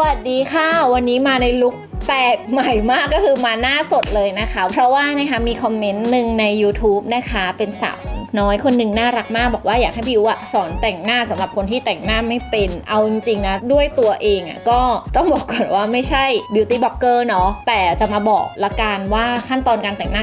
วัสดีค่ะ วันนี้มาในลุคแปลกใหม่มากก็คือมาหน้าสดเลยนะคะ เพราะว่านะคะมีคอมเมนต์หนึ่งใน YouTube นะคะเป็นสาว น้อยคนหนึ่งน่ารักมากบอกว่าอยากให้พี่อูอะสอนแต่งหน้าสำหรับคนที่แต่งหน้าไม่เป็นเอาจริงๆนะด้วยตัวเองอะก็ต้องบอกก่อนว่าไม่ใช่บิวตี้บล็อกเกอร์เนาะแต่จะมาบอกละกันว่าขั้นตอนการแต่งหน้า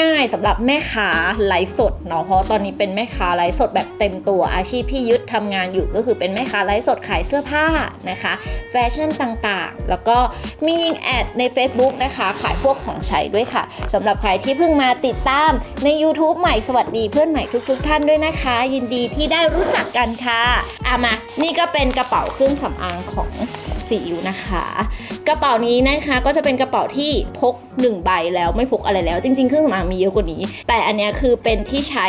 ง่าย ๆสำหรับแม่ค้าไลฟ์สดเนาะเพราะตอนนี้เป็นแม่ค้าไลฟ์สดแบบเต็มตัวอาชีพที่ยึดทำงานอยู่ก็คือเป็นแม่ค้าไลฟ์สดขายเสื้อผ้านะคะแฟชั่นต่างๆ แล้วก็มียิงแอดใน Facebook นะคะขายพวกของใช้ด้วยค่ะสำหรับใครที่เพิ่งมาติดตามใน YouTube ใหม่สวัสดีเพื่อนใหม่ทุกๆ ท่านด้วยนะคะ ยินดีที่ได้รู้จักกันค่ะอามา นี่ก็เป็นกระเป๋าเครื่องสำอางของซีอิ๊วนะคะ กระเป๋านี้นะคะก็จะเป็นกระเป๋าที่พก1ใบแล้วไม่พกอะไรแล้ว จริง ๆ เครื่องสำอางมีเยอะกว่านี้ แต่อันเนี้ยคือเป็นที่ใช้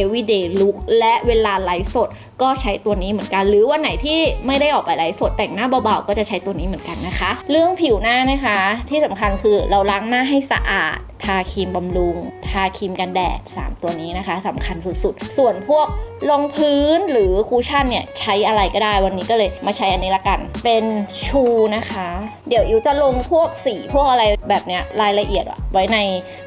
everyday look และเวลาไลฟ์สดก็ใช้ตัวนี้เหมือนกัน หรือวันไหนที่ไม่ได้ออกไปไลฟ์สดแต่งหน้าเบาๆ ก็จะใช้ตัวนี้เหมือนกันนะคะ เรื่องผิวหน้านะคะ ที่สำคัญคือเราล้างหน้าให้สะอาด ทาครีมบำรุง ทาครีมกันแดด 3 ตัวนี้นะคะสำคัญสุดๆ ส่วนพวกรองพื้นหรือคูชั่นเนี่ยใช้อะไรก็ได้วันนี้ก็เลยมาใช้อันนี้ละกัน เป็นชูนะคะ เดี๋ยวอิวจะลงพวกสีพวกอะไรแบบเนี้ยรายละเอียดไว้ใน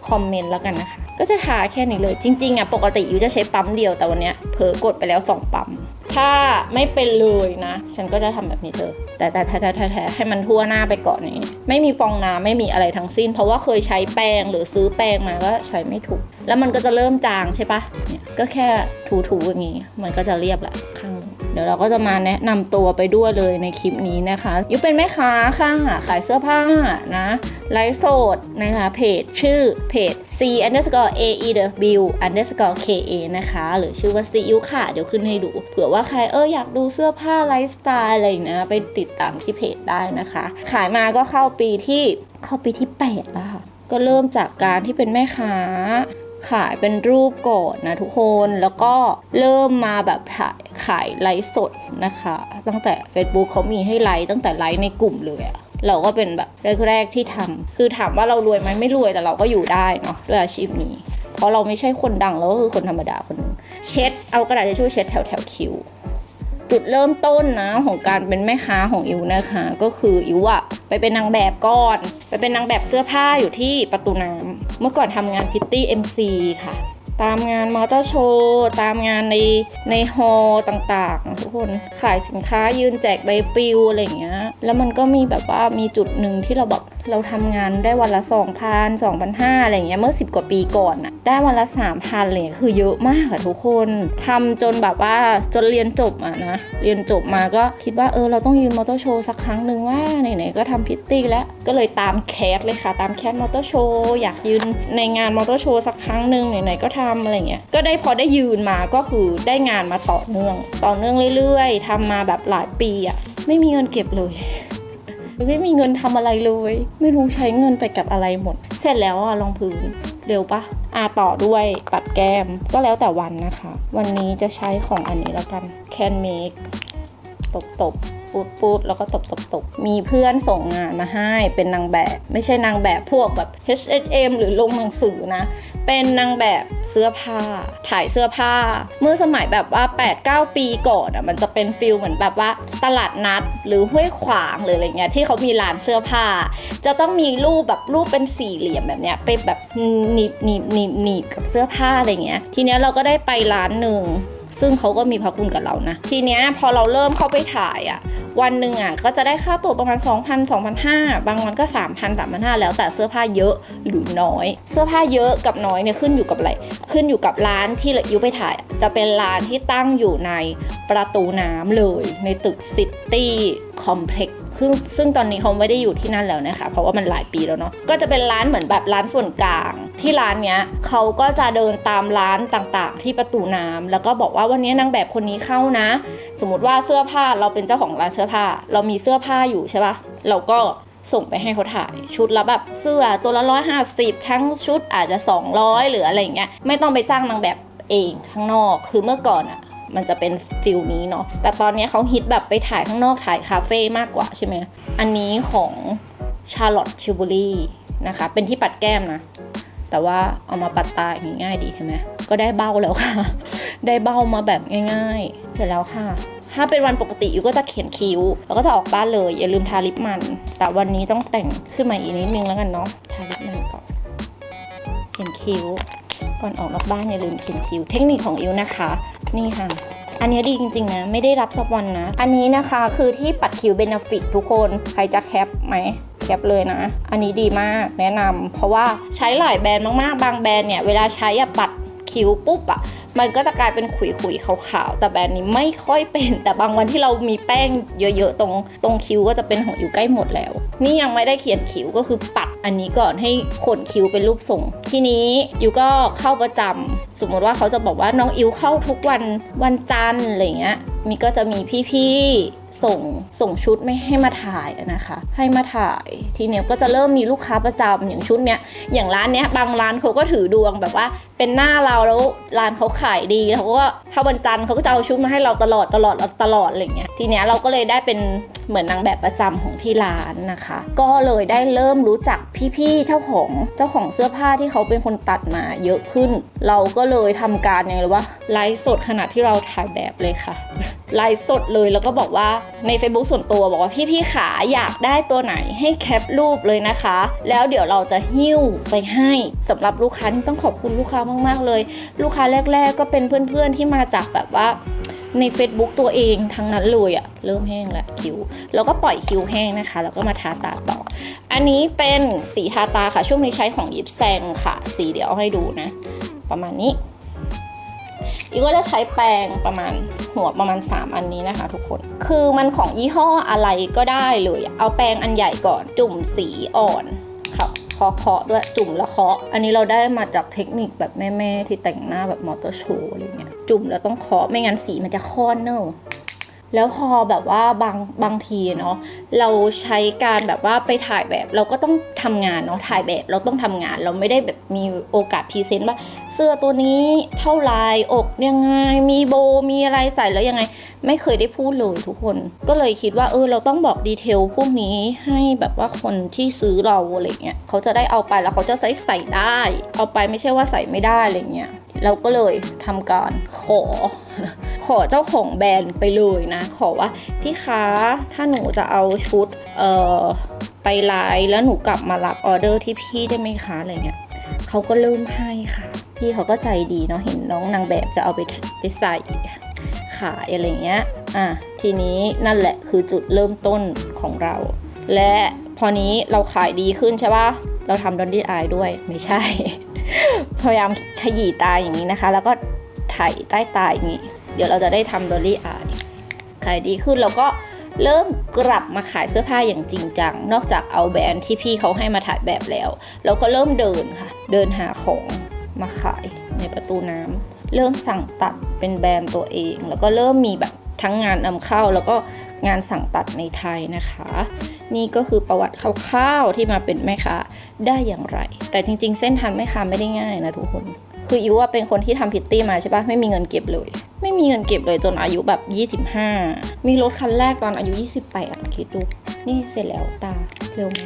คอมเมนต์แล้วกันนะคะ ก็จะทาแค่นี้เลยจริงๆอะปกติอิวจะใช้ปั๊มเดียวแต่วันเนี้ยเผลอกดไปแล้ว 2 ปั๊ม ถ้าไม่เป็นเลยนะ ฉันก็จะทำแบบนี้เลยแต่แต่แต่แต่แต่ให้มันทั่วหน้าไปก่อนนี้ ไม่มีฟองน้ำไม่มีอะไรทั้งสิ้น เพราะว่าเคยใช้แป้งหรือซื้อแป้งมาก็ใช้ไม่ถูก แล้วมันก็จะเริ่มจางใช่ปะเนี่ยก็แค่ถูๆอย่างงี้มันก็จะเรียบละข้าง ดี๋ยวเราก็จะมาแนะนำตัวไปด้วยเลยในคลิปนี้นะคะยุเป็นแม่ค้าค่ะขายเสื้อผ้านะไลฟ์สดนะคะเพจชื่อเพจ c underscore a e w underscore k a นะคะ หรือชื่อว่าซีอิ๊วค่ะ เดี๋ยวขึ้นให้ดู เผื่อว่าใครเอออยากดูเสื้อผ้าไลฟ์สไตล์อะไรอย่างเงี้ยไปติดตามที่เพจได้นะคะ ขายมาก็เข้าปีที่เข้าปีที่ 8 แล้วค่ะ ก็เริ่มจากการที่เป็นแม่ค้า ขายเป็นรูปก่อนนะทุกคนแล้วก็เริ่มมาแบบถ่ายขายไลฟ์สดนะคะ ตั้งแต่ Facebook เขามีให้ไลฟ์ตั้งแต่ไลฟ์ในกลุ่มเลยอะเราก็เป็นแบบแรกๆที่ทำคือถามว่าเรารวยไหมไม่รวยแต่เราก็อยู่ได้เนาะด้วยอาชีพนี้ เพราะเราไม่ใช่คนดังเราก็คือคนธรรมดาคนหนึ่งเช็ดเอากระดาษทิชชู่เช็ดแถวแถวคิ้ว จุดเริ่มต้นนะของการเป็นแม่ค้าของอิวนะคะ ก็คืออิวอะไปเป็นนางแบบก่อน ไปเป็นนางแบบเสื้อผ้าอยู่ที่ประตูน้ำเมื่อก่อนทำงานพิตตี้เอ็มซีค่ะ ตามงานมอเตอร์โชว์ตามงานในในฮอล์ต่างๆ ทุกคนขายสินค้ายืนแจกใบปลิวอะไรอย่างเงี้ยแล้วมันก็มีแบบว่ามีจุดหนึ่งที่เราแบบ เราทำงานได้วันละ 2,000 2,500อะไรอย่างเงี้ยเมื่อ 10 กว่าปีก่อนอะได้วันละ 3,000เลยคือเยอะมากอะทุกคนทำจนแบบว่าจนเรียนจบอะนะ เรียนจบมาก็คิดว่าเออเราต้องยืนมอเตอร์โชว์สักครั้งหนึ่งว่าไหนๆก็ทำพิตตี้แล้วก็เลยตามแคสเลยค่ะ ตามแคสมอเตอร์โชว์อยากยืนในงานมอเตอร์โชว์สักครั้งหนึ่งไหนๆก็ทำอะไรเงี้ยก็ได้พอได้ยืนมาก็คือได้งานมาต่อเนื่อง ต่อเนื่องเรื่อยๆทำมาแบบหลายปีอะไม่มีเงินเก็บเลย ไม่มีเงินทำอะไรเลย ไม่รู้ใช้เงินไปกับอะไรหมด เสร็จแล้วอะรองพื้นเร็วปะอาต่อด้วยปัดแก้มก็แล้วแต่วันนะคะ วันนี้จะใช้ของอันนี้แล้วกัน Can Make ตบตบ ปูดปูดแล้วก็ตบตบตบมีเพื่อนส่งงานมาให้เป็นนางแบบ ไม่ใช่นางแบบพวกแบบ H&M หรือลงหนังสือนะ เป็นนางแบบเสื้อผ้า ถ่ายเสื้อผ้า เมื่อสมัยแบบว่า 8-9 ปีก่อนอะมันจะเป็นฟิลเหมือนแบบว่าตลาดนัดหรือห้วยขวางหรืออะไรเงี้ยที่เขามีร้านเสื้อผ้า จะต้องมีรูปแบบรูปเป็นสี่เหลี่ยมแบบเนี้ยไปแบบหนีบหนีบหนีบหนีบกับเสื้อผ้าอะไรเงี้ยทีเนี้ยเราก็ได้ไปร้านหนึ่ง ซึ่งเขาก็มีพระคุณกับเรานะ ทีเนี้ยพอเราเริ่มเข้าไปถ่ายอะ่ะ วันหนึ่งอะก็จะได้ค่าตัวประมาณ 2,000 2,500 บางวันก็ 3,000 3,500 แล้วแต่เสื้อผ้าเยอะหรือน้อย เสื้อผ้าเยอะกับน้อยเนี่ยขึ้นอยู่กับอะไร ขึ้นอยู่กับร้านที่ยูไปถ่าย จะเป็นร้านที่ตั้งอยู่ในประตูน้ำเลย ในตึกซิตี้ คอมเพล็กซ์ซึ่งซึ่งตอนนี้เขาไม่ได้อยู่ที่นั่นแล้วนะคะ เพราะว่ามันหลายปีแล้วเนาะก็จะเป็นร้านเหมือนแบบร้านส่วนกลาง ที่ร้านเนี้ยเขาก็จะเดินตามร้านต่างๆ ที่ประตูน้ำแล้วก็บอกว่าวันนี้นางแบบคนนี้เข้านะ สมมติว่าเสื้อผ้าเราเป็นเจ้าของร้านเสื้อผ้า เรามีเสื้อผ้าอยู่ใช่ปะเราก็ส่งไปให้เขาถ่ายชุดละแบบเสื้อตัวละร้อยห้าสิบทั้งชุดอาจจะ 200 หรืออะไรอย่างเงี้ยไม่ต้องไปจ้างนางแบบเองข้างนอกคือเมื่อก่อนอะ มันจะเป็นฟิลนี้เนาะแต่ตอนนี้เขาฮิตแบบไปถ่ายข้างนอกถ่ายคาเฟ่มากกว่าใช่ไหมอันนี้ของชาร์ลอตชิบูรี่นะคะ เป็นที่ปัดแก้มนะ แต่ว่าเอามาปัดตาอย่างง่ายดีเห็นไหมก็ได้เบ้าแล้วค่ะ ได้เบ้ามาแบบง่าย ๆ เสร็จแล้วค่ะ ถ้าเป็นวันปกติยูก็จะเขียนคิ้ว แล้วก็จะออกบ้านเลย อย่าลืมทาลิปมัน แต่วันนี้ต้องแต่งขึ้นมาอีกนิดนึงแล้วกันเนาะ ทาลิปมันก่อน เขียนคิ้ว ก่อนออกนอกบ้านอย่าลืมเขียนคิ้ว เทคนิคของอิวนะคะ นี่ค่ะ อันนี้ดีจริงๆนะ ไม่ได้รับสปอนนะ อันนี้นะคะคือที่ปัดคิ้วเบนฟิตทุกคน ใครจะแคปไหมแคปเลยนะ อันนี้ดีมากแนะนำเพราะว่าใช้หลายแบรนด์มากๆ บางแบรนด์เนี่ยเวลาใช้อะปัด คิ้วปุ๊บอะมันก็จะกลายเป็นขุยๆขาวๆแต่แบรนด์นี้ไม่ค่อยเป็น แต่บางวันที่เรามีแป้งเยอะๆตรงตรงคิ้วก็จะเป็นของอยู่ใกล้หมดแล้ว นี่ยังไม่ได้เขียนคิ้วก็คือปัดอันนี้ก่อนให้ขนคิ้วเป็นรูปทรง ทีนี้อยู่ก็เข้าประจำสมมติว่าเขาจะบอกว่าน้องอิวเข้าทุกวันวันจันทร์อะไรเงี้ยมีก็จะมีพี่ๆ ส่งส่งชุดไม่ให้มาถ่ายนะคะ ให้มาถ่ายทีเนี้ยก็จะเริ่มมีลูกค้าประจำอย่างชุดเนี้ยอย่างร้านเนี้ยบางร้านเขาก็ถือดวงแบบว่า เป็นหน้าเราแล้วร้านเขาขายดีเขาก็ถ้าวันจันทร์เขาก็จะเอาชุดมาให้เราตลอดตลอดตลอดอะไรเงี้ยทีเนี้ยเราก็เลยได้เป็นเหมือนนางแบบประจำของที่ร้านนะคะ ก็เลยได้เริ่มรู้จักพี่ๆเจ้าของเจ้าของเสื้อผ้าที่เขาเป็นคนตัดมาเยอะขึ้น เราก็เลยทำการอย่างไรว่าไลฟ์สดขณะที่เราถ่ายแบบเลยค่ะ ไลฟ์สดเลยแล้วก็บอกว่าใน Facebook ส่วนตัวบอกว่าพี่ๆขาอยากได้ตัวไหนให้แคปรูปเลยนะคะ แล้วเดี๋ยวเราจะหิ้วไปให้สำหรับลูกค้าที่ต้องขอบคุณลูกค้ามากๆเลย ลูกค้าแรก ๆ ก็เป็นเพื่อนๆที่มาจากแบบว่าใน Facebook ตัวเองทั้งนั้นเลยอะเริ่มแห้งแล้วคิ้ว แล้วก็ปล่อยคิ้วแห้งนะคะ แล้วก็มาทาตาต่อ อันนี้เป็นสีทาตาค่ะ ช่วงนี้ใช้ของยิปแซงค่ะ สีเดี๋ยวเอาให้ดูนะ ประมาณนี้ อีกก็จะใช้แปรงประมาณหัวประมาณ 3 อันนี้นะคะ ทุกคน คือมันของยี่ห้ออะไรก็ได้เลย เอาแปรงอันใหญ่ก่อนจุ่มสีอ่อนค่ะเคาะเคาะด้วยจุ่มแล้วเคาะ อันนี้เราได้มาจากเทคนิคแบบแม่ ๆ ที่แต่งหน้าแบบมอเตอร์โชว์อะไรเงี้ย จุ่มแล้วต้องเคาะไม่งั้นสีมันจะค้อนเนอะ แล้วพอแบบว่าบางบางทีเนาะเราใช้การแบบว่าไปถ่ายแบบ เราก็ต้องทำงานเนาะถ่ายแบบเราต้องทำงาน เราไม่ได้แบบมีโอกาสพรีเซนต์ว่าเสื้อตัวนี้เท่าไรอกยังไงมีโบมีอะไรใส่แล้วยังไง ไม่เคยได้พูดเลยทุกคน ก็เลยคิดว่าเออเราต้องบอกดีเทลพวกนี้ให้แบบว่าคนที่ซื้อเราอะไรเงี้ยเขาจะได้เอาไปแล้วเขาจะใส่ใส่ได้ เอาไปไม่ใช่ว่าใส่ไม่ได้อะไรเงี้ย เราก็เลยทำการขอ ขอเจ้าของแบรนด์ไปเลยนะ ขอว่าพี่คะถ้าหนูจะเอาชุดเอ่อไปไลน์แล้วหนูกลับมารับออเดอร์ที่พี่ได้ไหมคะอะไรเงี้ยเขาก็เริ่มให้ค่ะ พี่เขาก็ใจดีเนาะเห็นน้องนางแบบจะเอาไปไปใส่ขายอะไรเงี้ยอะทีนี้นั่นแหละคือจุดเริ่มต้นของเรา และพอนี้เราขายดีขึ้นใช่ปะเราทำดอนดี้อายด้วยไม่ใช่ พยายามขยี้ตาอย่างนี้นะคะ แล้วก็ไถ่ายใต้ตาอย่างนี้ เดี๋ยวเราจะได้ทำดอลลี่อายขายดีขึ้นแล้วก็เริ่มกลับมาขายเสื้อผ้าอย่างจริงจัง นอกจากเอาแบรนด์ที่พี่เขาให้มาถ่ายแบบแล้ว เราก็เริ่มเดินค่ะ เดินหาของมาขายในประตูน้ำเริ่มสั่งตัดเป็นแบรนด์ตัวเอง แล้วก็เริ่มมีแบบทั้งงานนำเข้าแล้วก็งานสั่งตัดในไทยนะคะ นี่ก็คือประวัติคร่าวๆที่มาเป็นแม่ค้าได้อย่างไร แต่จริง ๆ เส้นทางแม่ค้าไม่ได้ง่ายนะทุกคน คืออิวว่าเป็นคนที่ทำพิตตี้มาใช่ปะไม่มีเงินเก็บเลยไม่มีเงินเก็บเลยจนอายุแบบ 25 มีรถคันแรกตอนอายุ 28คิดดู นี่เสร็จแล้วตาเร็วไหม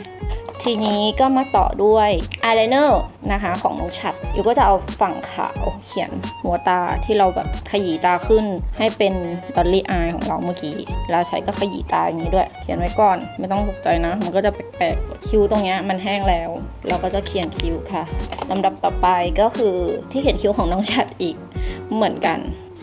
ทีนี้ก็มาต่อด้วยอายไลเนอร์นะคะของน้องฉัดอิวก็จะเอาฝั่งขาวเขียนหัวตาที่เราแบบขยี้ตาขึ้น ให้เป็นดอลลี่อายของเราเมื่อกี้เวลาใช้ก็ขยี้ตาอย่างนี้ด้วย เขียนไว้ก่อนไม่ต้องตกใจนะ มันก็จะแปลกๆคิ้วตรงเนี้ยมันแห้งแล้ว เราก็จะเขียนคิ้วค่ะลำดับต่อไปก็คือที่เขียนคิ้วของน้องฉัดอีกเหมือนกัน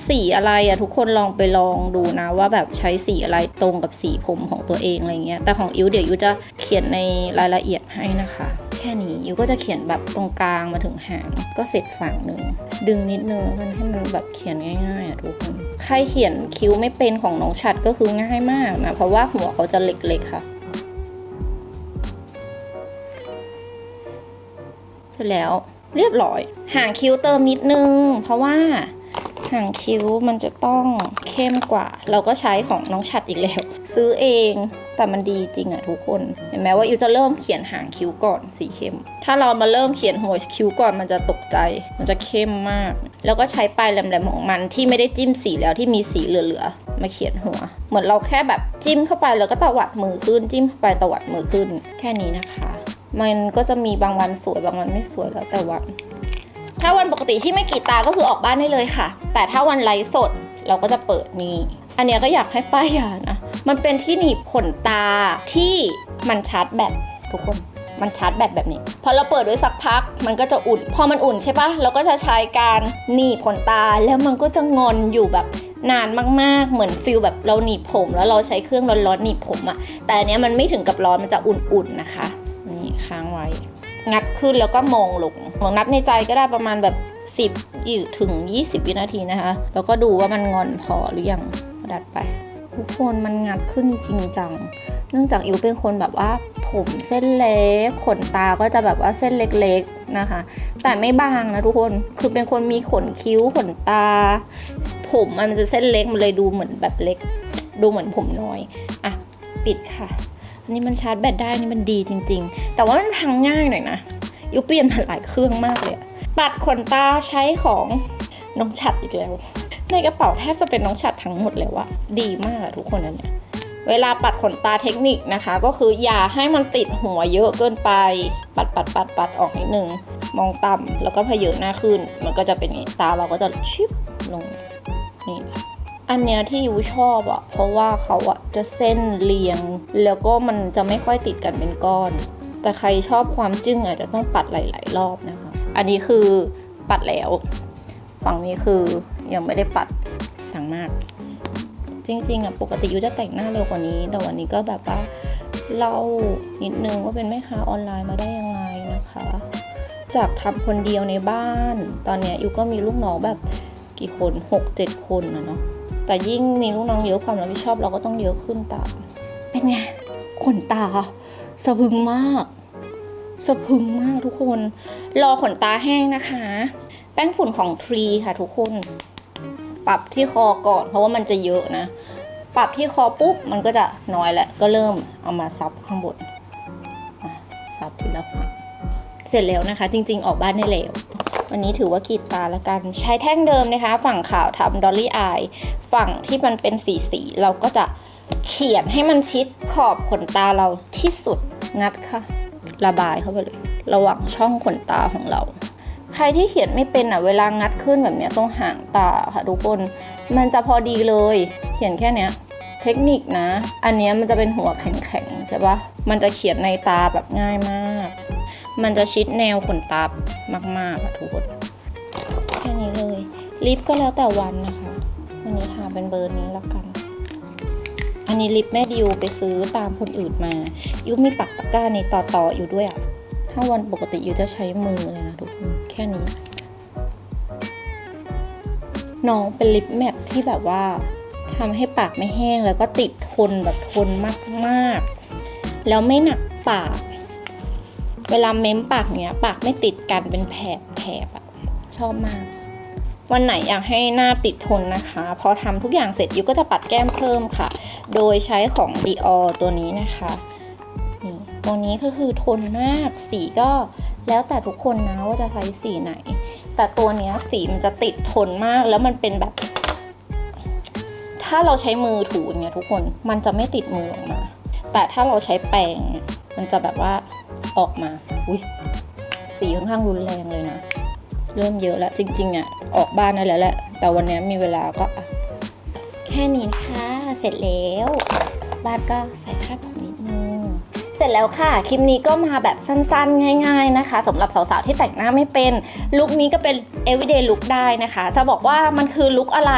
สีอะไรอะทุกคนลองไปลองดูนะว่าแบบใช้สีอะไรตรงกับสีผมของตัวเองอะไรเงี้ยแต่ของอิวเดี๋ยวอิวจะเขียนในรายละเอียดให้นะคะ แค่นี้อิวก็จะเขียนแบบตรงกลางมาถึงหางก็เสร็จฝั่งหนึ่งดึงนิดนึงมันให้มันแบบเขียนง่ายๆอะทุกคนใครเขียนคิ้วไม่เป็นของน้องชัดก็คือง่ายมากนะเพราะว่าหัวเขาจะเล็กๆค่ะเสร็จแล้วเรียบร้อยหางคิ้วเติมนิดนึง เพราะว่า หางคิ้วมันจะต้องเข้มกว่า เราก็ใช้ของน้องฉัดอีกแล้ว ซื้อเองแต่มันดีจริงอะทุกคน เห็นไหมว่าอิวจะเริ่มเขียนหางคิ้วก่อนสีเข้ม ถ้าเรามาเริ่มเขียนหัวคิ้วก่อนมันจะตกใจ มันจะเข้มมาก แล้วก็ใช้ปลายแหลมๆของมันที่ไม่ได้จิ้มสีแล้วที่มีสีเหลือๆมาเขียนหัว เหมือนเราแค่แบบจิ้มเข้าไปแล้วก็ตวัดมือขึ้นจิ้มเข้าไปตวัดมือขึ้น แค่นี้นะคะ มันก็จะมีบางวันสวยบางวันไม่สวยแล้วแต่วัน ถ้าวันปกติที่ไม่กรีดตาก็คือออกบ้านได้เลยค่ะ แต่ถ้าวันไลฟ์สดเราก็จะเปิดนี่อันนี้ก็อยากให้ป้ายยานะ มันเป็นที่หนีบขนตาที่มันชาร์จแบตทุกคน มันชาร์จแบตแบบนี้ พอเราเปิดด้วยสักพัก มันก็จะอุ่น พอมันอุ่นใช่ปะเราก็จะใช้การหนีบขนตา แล้วมันก็จะงอนอยู่แบบนานมากๆ เหมือนฟิลแบบเราหนีบผมแล้วเราใช้เครื่องร้อนๆหนีบผมอะแต่อันนี้มันไม่ถึงกับร้อนมันจะอุ่นๆนะคะ นี่ค้างไว้ งัดขึ้นแล้วก็มองลงลองนับในใจก็ได้ประมาณแบบ 10ถึง 20 วินาทีนะคะ แล้วก็ดูว่ามันงอนพอหรือยังดัดไป ทุกคนมันงัดขึ้นจริงจัง เนื่องจากอิวเป็นคนแบบว่า ผมเส้นเล็ก ขนตาก็จะแบบว่าเส้นเล็กๆนะคะ แต่ไม่บางนะทุกคน คือเป็นคนมีขนคิ้วขนตา ผมมันจะเส้นเล็กมันเลยดูเหมือนแบบเล็ก ดูเหมือนผมน้อย อะ ปิดค่ะ นนี้มันชาร์จแบตได้นี่มันดีจริง ๆ แต่ว่ามันพังง่ายหน่อยนะอิวเปลี่ยนมาหลายเครื่องมากเลยปัดขนตาใช้ของน้องฉัดอีกแล้ว ในกระเป๋าแทบจะเป็นน้องฉัดทั้งหมดเลยว่าดีมากทุกคนอันเนี้ยเวลาปัดขนตาเทคนิคนะคะ ก็คืออย่าให้มันติดหัวเยอะเกินไป ปัดปัดปัดปัดออกนิดนึง มองต่ำแล้วก็พเยอะหน้าขึ้น มันก็จะเป็นตาเราก็จะชิบลง อันเนี้ยที่ยูชอบอะเพราะว่าเขาอะจะเส้นเรียง แล้วก็มันจะไม่ค่อยติดกันเป็นก้อน แต่ใครชอบความจึ้งอาจจะต้องปัดหลาย ๆ รอบนะคะ อันนี้คือปัดแล้ว ฝั่งนี้คือยังไม่ได้ปัดต่างมาก จริงๆอะปกติยูจะแต่งหน้าเร็วกว่านี้ แต่วันนี้ก็แบบว่าเล่านิดนึงว่าเป็นแม่ค้าออนไลน์มาได้ยังไงนะคะ จากทำคนเดียวในบ้าน ตอนเนี้ยยูก็มีลูกน้องแบบกี่คนหกเจ็ดคนนะเนาะ แต่ยิ่งมีลูกน้องเยอะความรับผิดชอบเราก็ต้องเยอะขึ้นตามเป็นไงขนตาสะพึงมากสะพึงมากทุกคน รอขนตาแห้งนะคะ แป้งฝุ่นของทรีค่ะทุกคน ปรับที่คอก่อน เพราะว่ามันจะเยอะนะ ปรับที่คอปุ๊บมันก็จะน้อยแหละก็เริ่มเอามาซับข้างบนซับทีละฝั่งเสร็จแล้วนะคะ จริง ๆ ออกบ้านได้แล้ว วันนี้ถือว่ากรีดตาละกัน ใช้แท่งเดิมนะคะ ฝั่งขาวทำดอลลี่อายฝั่งที่มันเป็นสีสี เราก็จะเขียนให้มันชิดขอบขนตาเราที่สุดงัดค่ะ ระบายเข้าไปเลย ระหว่างช่องขนตาของเรา ใครที่เขียนไม่เป็นอะเวลางัดขึ้นแบบเนี้ยตรงหางตาค่ะทุกคนมันจะพอดีเลย เขียนแค่เนี้ยเทคนิคนะ อันเนี้ยมันจะเป็นหัวแข็งๆใช่ปะมันจะเขียนในตาแบบง่ายมาก มันจะชิดแนวขนตามากๆอะทุกคนแค่นี้เลยลิปก็แล้วแต่วันนะคะ วันนี้ทาเป็นเบอร์นี้แล้วกัน อันนี้ลิปแม่ดิวไปซื้อตามคนอื่นมายูมีปักตะกร้าในต่อต่อๆอยู่ด้วยอะถ้าวันปกติยูจะใช้มือเลยนะทุกคนแค่นี้ น้องเป็นลิปแมทที่แบบว่าทำให้ปากไม่แห้งแล้วก็ติดทนแบบทนมากๆ แล้วไม่หนักปาก เวลาเม้มปากเนี้ยปากไม่ติดกันเป็นแผลแถบอะชอบมาก วันไหนอยากให้หน้าติดทนนะคะ พอทำทุกอย่างเสร็จยูก็จะปัดแก้มเพิ่มค่ะ โดยใช้ของ Dior ตัวนี้นะคะนี่ตัวนี้ก็คือทนมากสีก็แล้วแต่ทุกคนนะว่าจะใช้สีไหน แต่ตัวเนี้ยสีมันจะติดทนมากแล้วมันเป็นแบบถ้าเราใช้มือถูเงี้ยทุกคนมันจะไม่ติดมือออกมา แต่ถ้าเราใช้แปรงมันจะแบบว่า ออกมาอุ้ยสีค่อนข้างรุนแรงเลยนะ เริ่มเยอะแล้วจริงๆอะออกบ้านได้แล้วแหละ แต่วันนี้มีเวลาก็แค่นี้ค่ะเสร็จแล้ว บ้านก็ใส่คาดผมนิดนึงเสร็จแล้วค่ะ คลิปนี้ก็มาแบบสั้นๆ ง่าย ๆนะคะสำหรับสาวๆ ที่แต่งหน้าไม่เป็นลุคนี้ก็เป็น everyday look ได้นะคะ จะบอกว่ามันคือลุคอะไร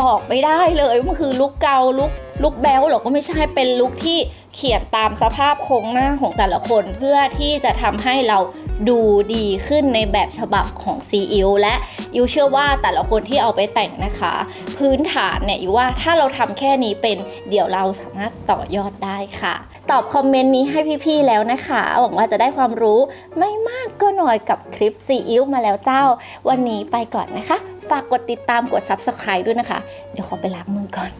บอกไม่ได้เลยว่ามันคือลุคเกาลุคลุคแบลหรอกก็ไม่ใช่เป็นลุคที่ เขียนตามสภาพโครงหน้าของแต่ละคน เพื่อที่จะทำให้เราดูดีขึ้นในแบบฉบับของซีอิวและอิวเชื่อว่าแต่ละคนที่เอาไปแต่งนะคะ พื้นฐานเนี่ยอิวว่าถ้าเราทำแค่นี้เป็นเดี๋ยวเราสามารถต่อยอดได้ค่ะ ตอบคอมเมนต์นี้ให้พี่ๆแล้วนะคะ หวังว่าจะได้ความรู้ไม่มากก็น้อยกับคลิปซีอิวมาแล้วเจ้า วันนี้ไปก่อนนะคะ ฝากกดติดตามกด subscribe ด้วยนะคะ เดี๋ยวขอไปล้างมือก่อน